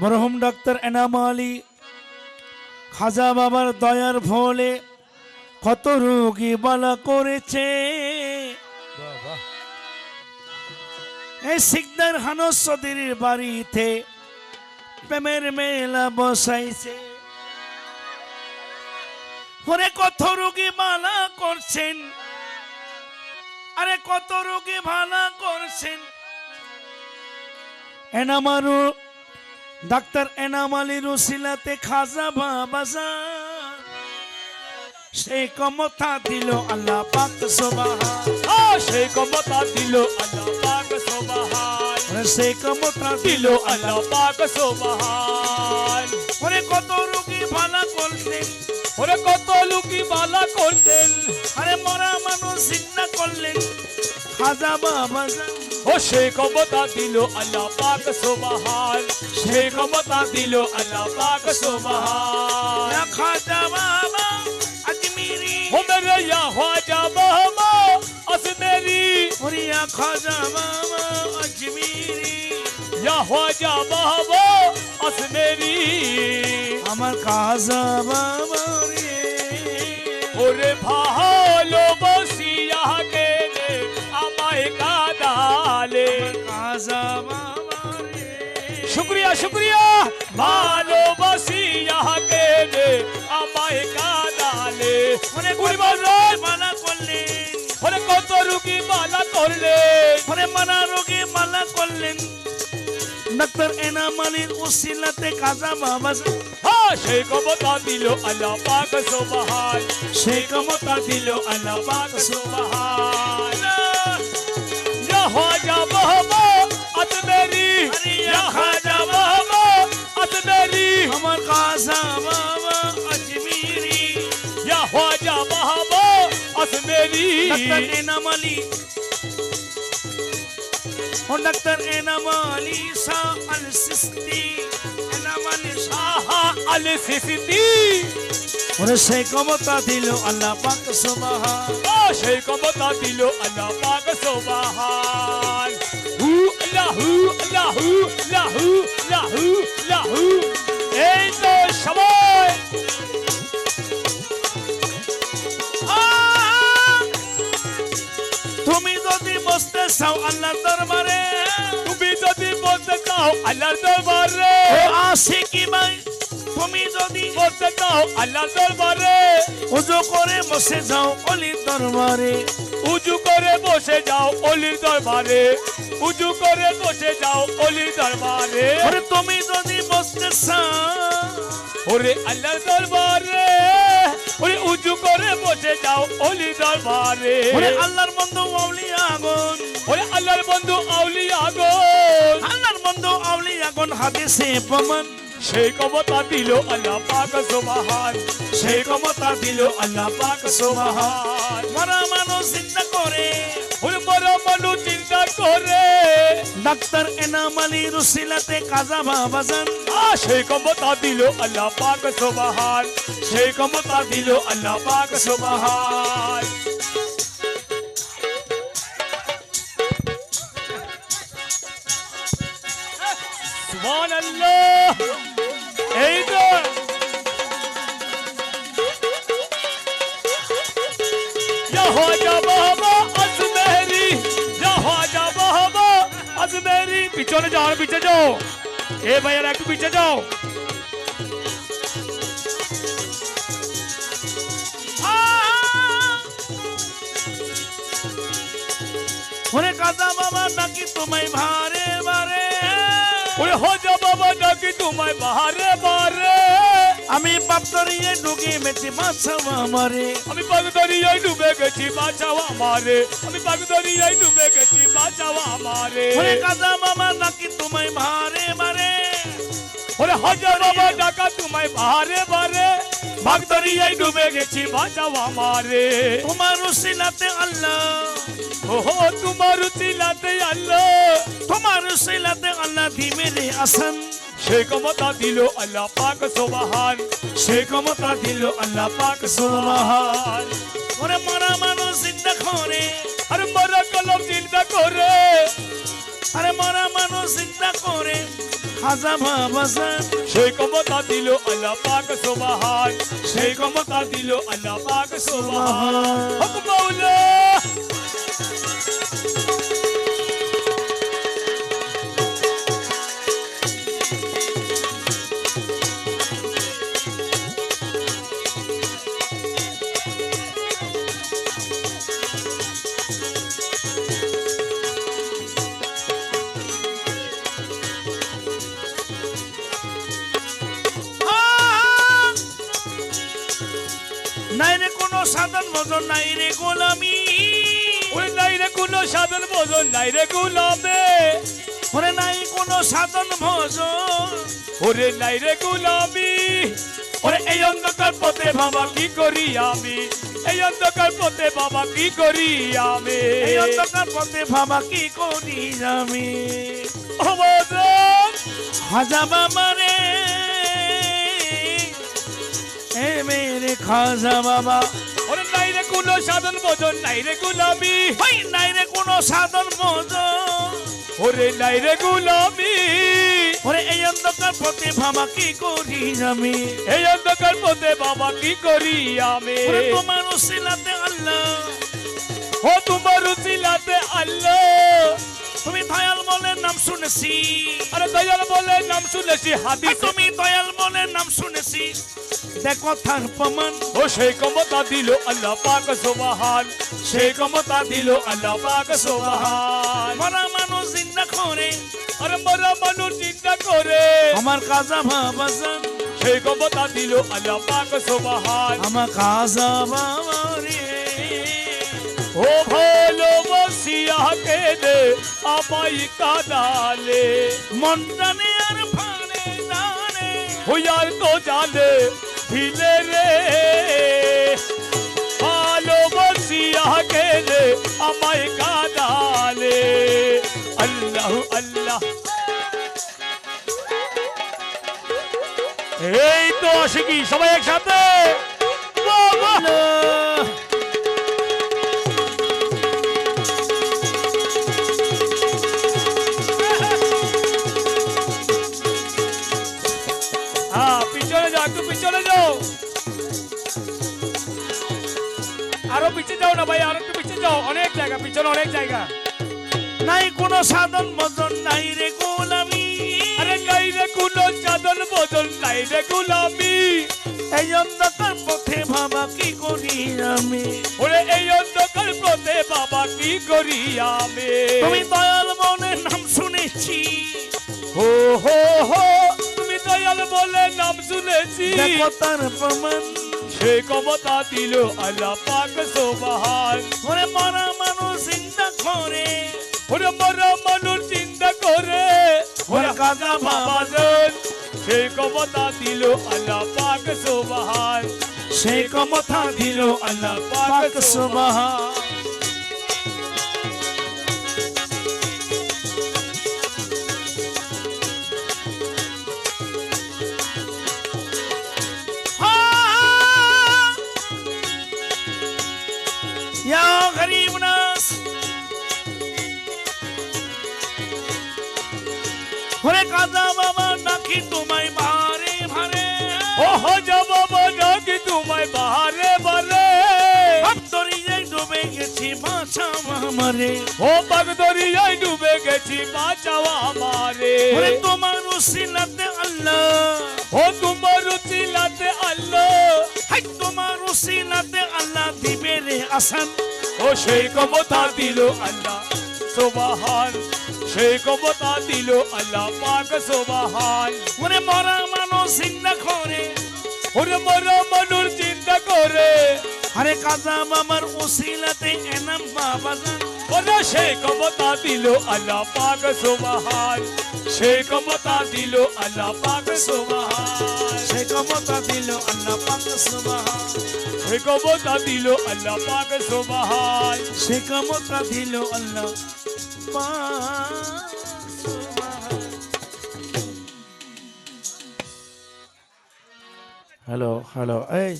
মরহুম ডাক্তার এনাম আলী খাজা বাবার দয়ার ফলে কত রোগী বালা করেছে। এই সিকদার হানসদের বাড়িতে প্রেমের মেলা বসাইছে। ওরে কত রোগী মালা করছেন আরে কত রোগী ভালা করছেন। এনামারু ডাক্তার এনাম আলী রসিলাতে খাজা বাবাজা সেই ক্ষমতা দিল আল্লাহ পাক সোবাহা সেই ক্ষমতা দিল আল্লাহ পাক সোবাহান সেই ক্ষমতা দিল আল্লাহ পাক সোবাহান ওরে কত রোগী ভালা করলেন। ওরে কত লুকি বালা করতেন আরে মরা মানুষ চিন্তা করলেন। খাজা বাবাজা ও সেই ক্ষমতা দিল আল্লাহ পাক সোবাহান। সেই ক্ষমতা দিল আল্লাহ পাক সোবাহান। খাজা বাবা আজমিরি ও মেরে ইয়া খ্বাজা বাবা আসমেরি ওরে ইয়া খাজা বাবা আজমিরি ইয়া খ্বাজা বাবা আসমেরি আমার খাজা বাবা রে। ওরে ভালোবাসিয়া ভালোবাসিয়া গেলে আমায় কাদালে। ওরে পরিবার মানা করলেন। ওরে কত রুগী মালা করলে ওরে মানা রোগে মালা করলেন। ডাক্তার এনাম আলীর উসিলাতে খাজা বাবা সেই ক্ষমতা দিল আল্লাহ পাক সোবাহান। সেই ক্ষমতা দিল আল্লাহ পাক সোবাহান। আরে ইয়া ইয়া খ্বাজা বাবা আতমেরি আমার খাজা বাবা আজমিরি ইয়া খ্বাজা বাবা আসমেরি ডাক্তার এনাম আলী ও ডাক্তার এনাম আলী শাহ আল সিস্তি এনাম আলী শাহ আহা আলে সিসিতি ওরে সেই ক্ষমতা দিল আল্লাহ পাক সুবহান ও সেই ক্ষমতা দিল আল্লাহ পাক সোবাহান হু আল্লাহু আল্লাহু লাহু লাহু লাহু এই তো সময়! তুমি যদি বসতে চাও আল্লাহ দরবারে তুমি যদি বলতে চাও আল্লাহর দরবারে আসে কি ভাই তুমি যদি বলতে চাও আল্লাহর দরবারে উজু করে বসে যাও অলির দরবারে উজু করে বসে যাও অলির দরবারে। উজু করে বসে যাও অলির দরবারে। ওরে তুমি যদি বসতে ওরে আল্লাহর দরবারে। ওরে উজু করে বসে যাও অলির দরবারে। ওরে আল্লাহর বন্ধু আউলিয়া আগুন ওরে আল্লাহর বন্ধু আউলিয়া গো আল্লাহর বন্ধু আউলিয়া আগুন হাদিসে প্রমাণ। সেই ক্ষমতা দিল আল্লাহ পাক সুবহান। সেই ক্ষমতা দিল আল্লাহ পাক সুবহান। মরা মানুষ চিন্তা করে ওরে মরা মানু চিন্তা করে। ডাক্তার এনাম আলী রুসিলাতে কাজা বাবাজান সেই ক্ষমতা দিল আল্লাহ পাক সুবহান। সেই ক্ষমতা দিল আল্লাহ পাক সুবহান। সুবহানাল্লাহ এই তো ইয়া বাবা আজমেরি ইয়া বাবা আজমেরি পিছনে যাও আর পিছে যাও এ ভাইয়ারা একটু পিছে যাও ওরে কাজা বাবা নাকি তোমায় ভারে বারে ওরে হজা বাবা ডাকি তোমায় বাহারে বারে আমি পাপতরিয়ে ডুবে গেছি বাঁচাও আমারে। আমি পাগদরিয়ায় ডুবে গেছি বাঁচাও আমারে। আমি পাগদরিয়ায় ডুবে গেছি বাঁচাও আমারে। ওরে কাজা মামা নাকি তোমায় বাহারে বারে ওরে হজা বাবা ডাকা তোমায় বাহারে বারে। বাগদরিয়ায় ডুবে গেছি বাঁচাও আমারে। তোমার রুসিলাতে আল্লাহ। ওহো তোমার চিলাতে আল্লাহ। তোমার রুসিলাতে আল্লাহ ধীমে রে আসান। সে ক্ষমতা দিল আল্লাহ পাক সোবাহান সেই ক্ষমতা দিল আল্লাহ পাক সোবাহান ওরে মরা মানুষ চিন্তা করে। আর মরা কলম চিন্তা করে। আরে মরা মানুষ চিন্তা করে। খাজা বাবা সেই ক্ষমতা দিল আল্লাহ পাক সুবহান। সেই ক্ষমতা দিল আল্লাহ পাক সুবহান। হক মাওলা। সাধন নাই রে গোলামি। ওরে নাই রে কোনো সাধন ভজন নাই রে গুলামে। ওরে নাই কোনো সাধন ভজন ওরে নাই রে গুলামি। ওরে এই অন্ধকার পথে বাবা, কি করি আমি? এই অন্ধকার পথে বাবা, কি করি আমি? এই অন্ধকার পথে ভাবা কি করি আমি? খাজা বাবা রে। এ মেরে খাজা বাবা। কোনো সাধন ভজন নাই রে গুলামি ওই নাই রে কোনো সাধন ভজন। ওরে নাই রে গুলামি ওরে এই অন্ধকার পথে ভাবা কি করি আমি? এই অন্ধকার পথে বাবা কি করি আমি? তোমার উসিলাতে আল্লাহ। ও তোমার উচিলাতে আল্লাহ। তুমি দয়াল বলে নাম শুনেছি। আরে দয়াল বলে নাম শুনেছি হাদিস। তুমি দয়াল বলে নাম শুনেছি। দেখো তার প্রমাণ। ও সেই ক্ষমতা দিল আল্লাহ পাক সুবহান। সেই ক্ষমতা দিল আল্লাহ পাক সুবহান। মরা মানুষ জিন্দা করে আরে মরা মানুষ চিন্তা করে। আমার কাজা বাবা জান। সেই ক্ষমতা দিল আল্লাহ পাক সুবহান। আমার কাজা বাবা রে। ও ভালোবাসিয়া কে দে আমাই কাদালে। মন জানে আর ফানে জানে হুয়ার তো জানে দিলে রে। ভালোবাসিয়া দে আমাই কাদালে আল্লাহ আল্লাহ। এই তো আশিকি সবাই একসাথে। বাবা পিছনে যাও। আরও পিছিয়ে যাও না ভাই আরও একটু পিছিয়ে যাও। অনেক জায়গা পিছনে অনেক জায়গা। নাই কোনো সাধন ভজন নাই রে গোলামি। আরে নাই রে কোনো চাদন বদল নাই রে গুলামি। এই অন্ধকার পথে ভাবা কি করি আমি? ওরে এই অন্ধকার পথে বাবা কি করি আমি? তুমি দয়াল বলে নাম শুনেছি। হো হো বলে নাম শুনেছি। দেখো তার প্রমাণ। সে ক্ষমতা দিল আল্লাহ পাক সোবাহান ওরে মরা মানুষ চিন্তা করে। ওরে মরা মানুষ চিন্তা করে। ওরে কাজা বাবা জন সেই ক্ষমতা দিল আল্লাহ পাক সোবাহান সেই ক্ষমতা দিল আল্লাহ পাক সুবহান তোমায় ভারে। ও যাব তোমায় বাহারে দরিয়ায় ডুবে গেছি ও ডুবে বাঁচাও আমারে। ওরে তোমার উসিলাতে আল্লাহ। ও তোমার চিলাতে আল্লাহ। হাই তোমার উসিলাতে আল্লাহ দিবে রে আসান। ও সেই ক্ষমতা দিল আল্লাহ। সোবাহান সেই ক্ষমতা দিল আল্লাহ পাক সোবাহান ওরে মরা মানুষ চিন্তা করে ওরে মরা মানুষ চিন্তা করে আরে কাজা বাবার উসিলাতে এনাম বাবা জান ওরে সেই ক্ষমতা দিল আল্লাহ পাক সোবাহান সেই ক্ষমতা দিল আল্লাহ পাক সোবাহান সে ক্ষমতা দিল আল্লাহ পাক সুবহান সেই ক্ষমতা দিল আল্লাহ পাক সোবাহান সে ক্ষমতা দিল আল্লাহ হ্যালো হ্যালো এই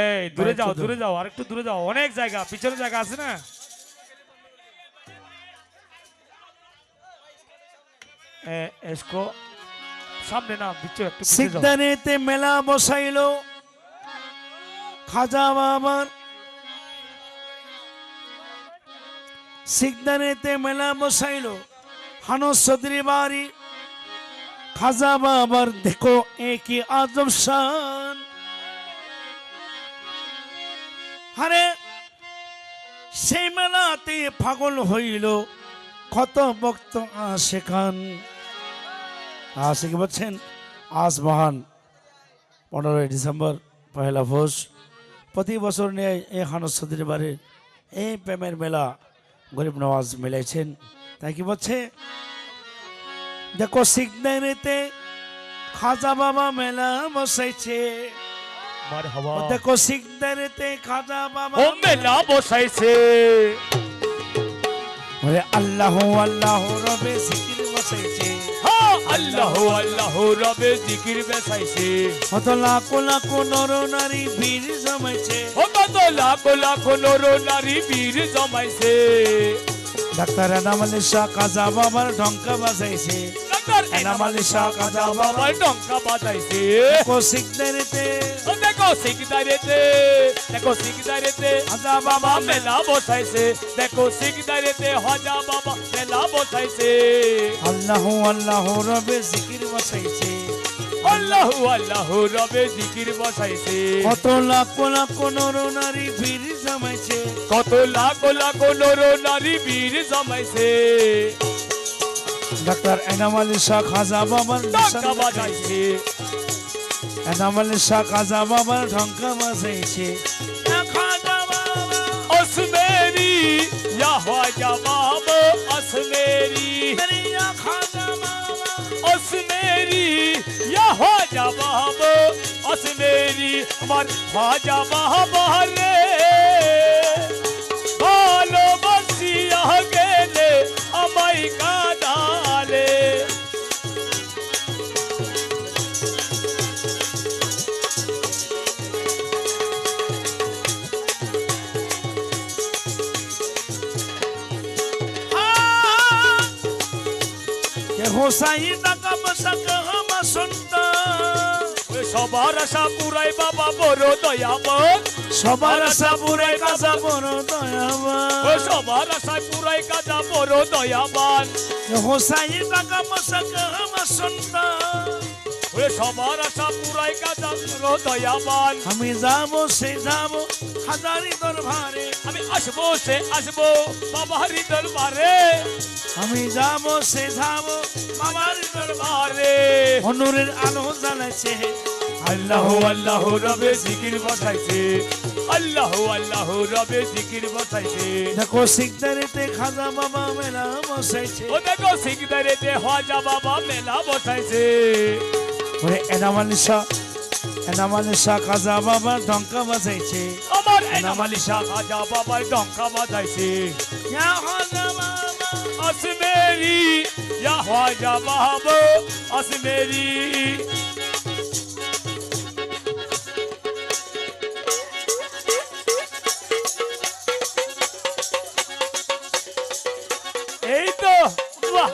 এই দূরে যাও দূরে। যাও আর একটু দূরে যাও। অনেক জায়গা পিছনে জায়গা আছে না? এসকো সামনে না পিছনে একটু সিদ্ধানেতে মেলা বসাইলো। খাজা বাবার সিকদানেতে মেলা বসাইল। হানস চৌধুরী বাড়ি। খাজা বাবার দেখো একই আজব শান। আরে, সেই মেলাতে পাগল হইল। কত ভক্ত আসে খান। আসে কি বলছেন? আজ মহান পনেরোই ডিসেম্বর পয়লা ভোজ। প্রতি বছর নিয়ে এই হানসদের বাড়ির এই প্রেমের মেলা গরিব নওয়াজ মিলাইছেন। তাই কি বলছে? দেখো সিগনারিতে খাজা বাবা মেলা বসাইছে। দেখো সিগনারিতে খাজা বাবা মেলা বসাইছে। আল্লাহ আল্লাহ রবে সিকির বসাইছে। আল্লাহ আল্লাহ রবে জিকির বেসাইছে। কত লাখো লাখো নর নারী বীর জমাইছে। ও কত লাখো লাখো নর নারী বীর জমাইছে। ডাক্তার শাহ কাজা বাবার ঢঙ্কা বাজাইছে। ডাক্তার এনাম আলী শাহ কাজা বাবা বাবার ডঙ্কা বাজাইছে কো সিগনারিতে ও দেখো সিকদারেতে দেখো সিকদারেতে খাজা বাবা বাবা মেলা বসাইছে দেখো সিকদারেতে হজা বাবা মেলা বসাইছে আল্লাহ আল্লাহ রবে জিকির বসাইছে আল্লাহ আল্লাহ রবে জিকির বসাইছে কত লাখো লাখো নর নারী বীর জমাইছে কত লাখ লাখ নর নারী বীর জমাইছে ডাক্তার এনাম আলী শাহ খাজা বাবার ডঙ্কা বাজাইছে এনাম আলী শাহ খাজা বাবার ঢঙ্কা বাজাইছে খাজা বাবা আসমেরি ইয়া হজা বাবা আসমেরি মেরিয়া খাজা বাবা আসমেরি কে হোসাই টাকা পয়সা কামা সন্তা সবার আশা পুরাই বাবা বড় দয়াবান। সবার আশা পুরে কাজা বড় দয়াবা ও সবার আশায় পুরাই কাজা বড় দয়াবান। কে হোসাই টাকা পয়সা কামা সন্তা ও সবার আশা পুরাই কাজা বড় দয়াবান। আমি যাব সে যাব। হাজারি দরবারে, আমি আসব, সে আসব বাবারি দরবারে। আমি যাব, সে যাব, বাবার দরবারে। অনুরের আলো জ্বালাইছে আল্লাহ আল্লাহ, রবে জিকির বসাইছে। আল্লাহ আল্লাহ, রবে জিকির বসাইছে। দেখো সিকদারিতে খাজা বাবা মেলা বসাইছে। ও দেখো সিকদারেতে হজা বাবা মেলা বসাইছে। ওরে এনামালি শাহ এনামালি শাহ খাজা বাবা ঢঙ্কা বাজাইছে। আমার এনামালি শাহ খাজা বাবার ডঙ্কা বাজাইছে। খাজা বাবা। আসমেরি ইয়া হজা বাবা আসমেরি। এই তো বাহ।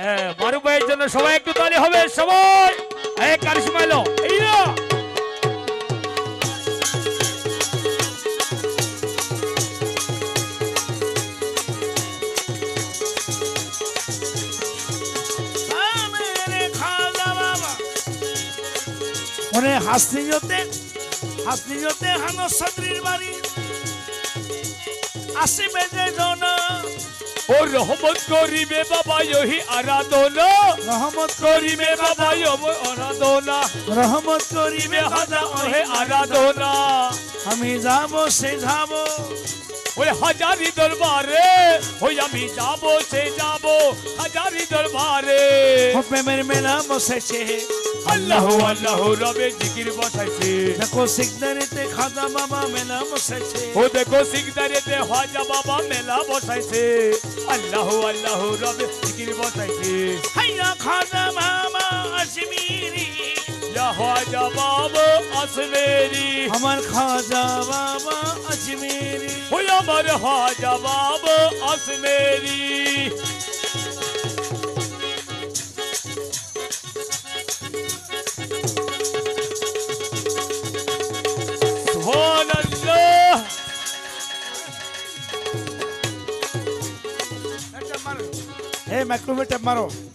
হ্যাঁ মারুফ ভাইয়ের জন্য সবাই একটু তালি হবে সবাই। ওরে হাসনি জোতে হাসনি জোতে হানো সদরির বাড়ি। আসিবে যে জনা। ও রহমত করিবে বাবা ইহি আরাধনা। রহমত করিবে বাবা। ইহি আরাধনা। রহমত করিবে হাজা ওহে আরাধনা। আমি যাব সে যাব। ওই হাজারি দরবারে ওই আমি যাব সে যাব হাজারি দরবারে। প্রেমের মেলা বসেছে আল্লাহ আল্লাহ রবে জিকির বসাইছে। দেখো সিকদারিতে খাজা বাবা মেলা বসেছে ও দেখো সিকদারেতে হাজা বাবা মেলা বসাইছে। আল্লাহ আল্লাহ রবে জিকির বসাইছে। হাইয়া খাজা বাবা Ajmeri Ya Hoca Baba Asmeri Aman Hoca Baba Asmeri Huy Aman Hoca Baba Asmeri Subhanallah Hey, micrometer, Maro.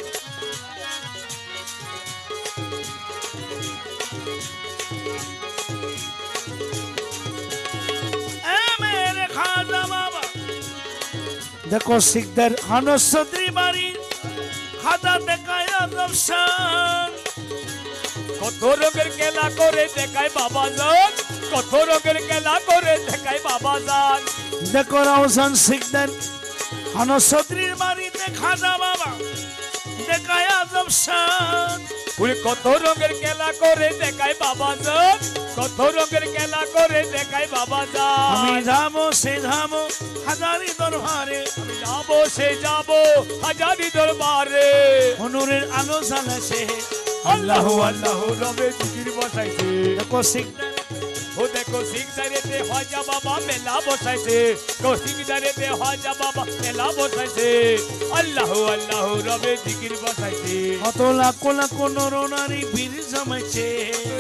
দেখো শিখদের হানসদ্রি বাড়ি খাজা দেখায় দর্শন কত রঙের খেলা করে দেখায় বাবা যান কত রঙের খেলা করে দেখায় বাবা যান দেখো রওশন শিখদের হানসদ্রির বাড়িতে খাজা বাবা, দেখায় দর্শন ওরে কত রঙের খেলা করে দেখায় বাবা যান কত রঙের খেলা করে দেখায় বাবা আমি যান যাব সে যাব হাজারি দরবারে আমি যাব সে যাব হাজারি দরবারে। হনুরের আলো জ্বালাছে আল্লাহ আল্লাহ রবে জিকির বসাইছে। দেখো শিখদের ও দেখো সিংদারেতে হজা বাবা মেলা বসাইছে। তো সিংদারেতে হজা বাবা মেলা বসাইছে। আল্লাহ আল্লাহ রবে জিকির বসাইছে। কত লাখো লাখো নরনারী বীর জমাইছে।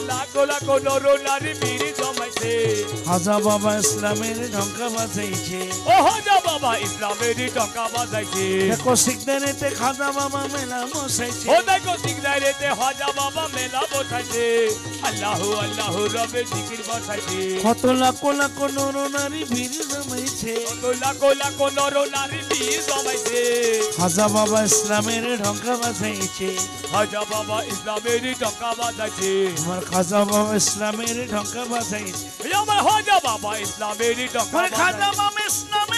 লাখো লাখো নর নারী বীর জমাইছে। হাজা বাবা ইসলামের ঢঙ্কা বাজাইছে। ও হজা বাবা ইসলামেরই টঙ্কা বাজাইছে। দেখো শিখদারেতে খাজা বাবা মেলা বসাইছে। ও দেখো সিংদারেতে হজা বাবা মেলা বসাইছে। আল্লাহ আল্লাহ রবে জিকির বসাইছে। কত লাখো লাখো নরনারী বীর জমাইছে। কত লাখো লাখো নর নারী ভিড় জমাইছে। হাজা বাবা ইসলামের ঢঙ্কা বাজাইছে। হাজা বাবা ইসলামের ঢঙ্কা বাজাইছে। আমার খাজা বাবা ইসলামের ঢঙ্কা বাজাইছে। আমার হাজা বাবা ইসলামের ঢঙ্কা খাজা বাবা ইসলামের